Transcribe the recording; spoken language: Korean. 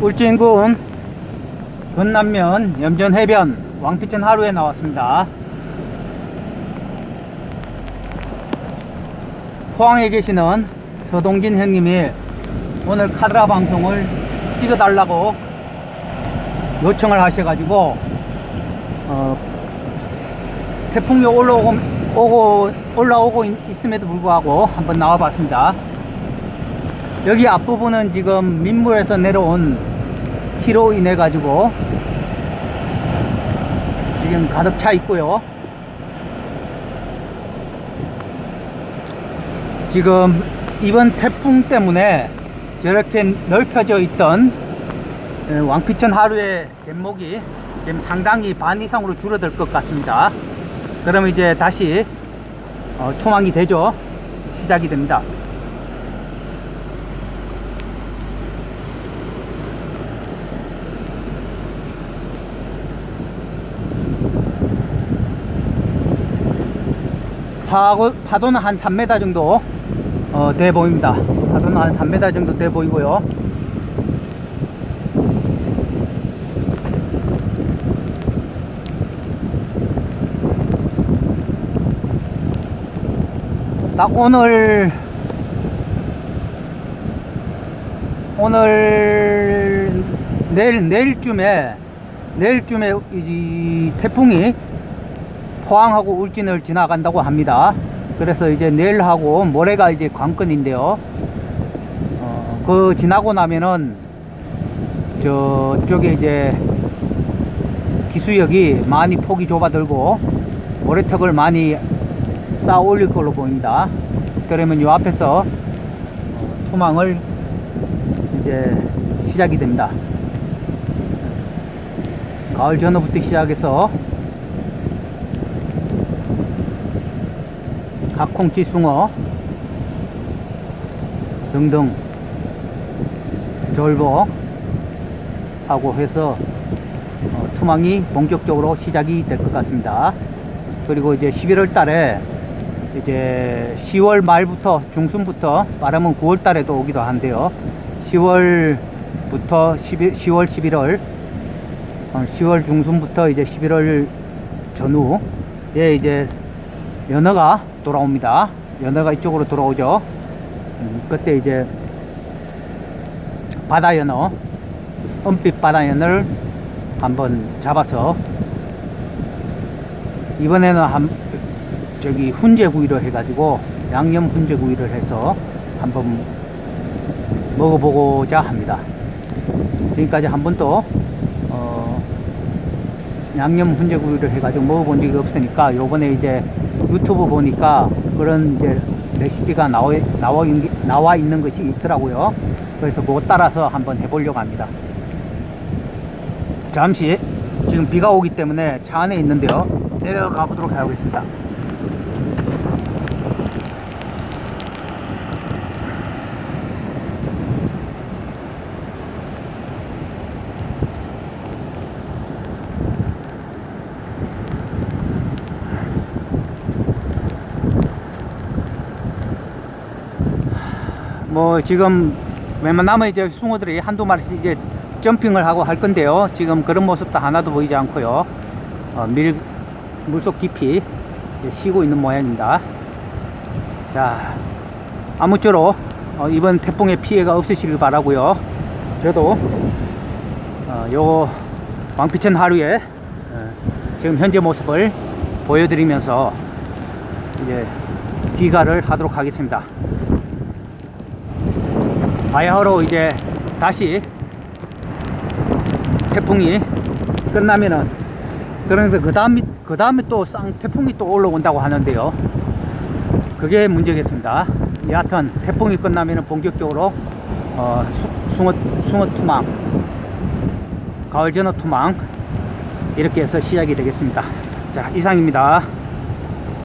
울진군 건남면 염전해변 왕피천 하루에 나왔습니다. 포항에 계시는 서동진 형님이 오늘 카드라 방송을 찍어달라고 요청을 하셔가지고 어, 태풍이 올라오고 오고, 올라오고 있- 있음에도 불구하고 한번 나와봤습니다. 여기 앞부분은 지금 민물에서 내려온 티로 인해 가지고 지금 가득 차 있고요. 지금 이번 태풍 때문에 저렇게 넓혀져 있던 에, 왕피천 하루의 갯목이 지금 상당히 반 이상으로 줄어들 것 같습니다. 그러면 이제 다시 어, 투망이 되죠. 시작이 됩니다. 파고, 파도는 한 3m 정도 어, 돼 보입니다. 파도는 한 3m 정도 돼 보이고요. 딱 오늘 오늘 내일 내일쯤에 내일쯤에 이 태풍이 포항하고 울진을 지나간다고 합니다. 그래서 이제 내일하고 모레가 이제 관건인데요. 어, 그 지나고 나면은 저쪽에 이제 기수역이 많이 폭이 좁아들고 모래턱을 많이 쌓아 올릴 걸로 보입니다. 그러면 요 앞에서 어, 토망을 이제 시작이 됩니다. 가을 전후부터 시작해서 각콩치 숭어 등등 절복 하고 해서 어, 투망이 본격적으로 시작이 될 것 같습니다. 그리고 이제 11월 달에 이제 10월 말부터 중순부터 말하면 9월 달에 도 오기도 한데요. 10월부터 11, 10월 11월 어, 10월 중순부터 이제 11월 전후에 이제 연어가 돌아옵니다. 연어가 이쪽으로 돌아오죠. 음, 그때 이제 바다 연어, 은빛 바다 연어를 한번 잡아서 이번에는 한 저기 훈제구이로 해가지고 양념 훈제구이를 해서 한번 먹어보고자 합니다. 지금까지 한 번도 어, 양념 훈제구이를 해가지고 먹어본 적이 없으니까 요번에 이제 유튜브 보니까 그런 이제 레시피가 나와, 나와, 나와 있는 것이 있더라고요. 그래서 그거 따라서 한번 해보려고 합니다. 잠시 지금 비가 오기 때문에 차 안에 있는데요. 내려가 보도록 하겠습니다. 뭐 지금 웬만하면 이제 숭어들이 한두 마리씩 이제 점핑을 하고 할 건데요. 지금 그런 모습도 하나도 보이지 않고요. 어, 밀, 물속 깊이 쉬고 있는 모양입니다. 자, 아무쪼록 어, 이번 태풍의 피해가 없으시길 바라고요. 저도 어, 요 왕피천 하루에 어, 지금 현재 모습을 보여드리면서 이제 귀가를 하도록 하겠습니다. 바야흐로 이제 다시 태풍이 끝나면은 그러면서 그 다음에 그 다음에 또 쌍 태풍이 또 올라온다고 하는데요. 그게 문제겠습니다. 여하튼 태풍이 끝나면은 본격적으로 어, 수- 숭어 숭어 투망, 가을 전어 투망 이렇게 해서 시작이 되겠습니다. 자 이상입니다.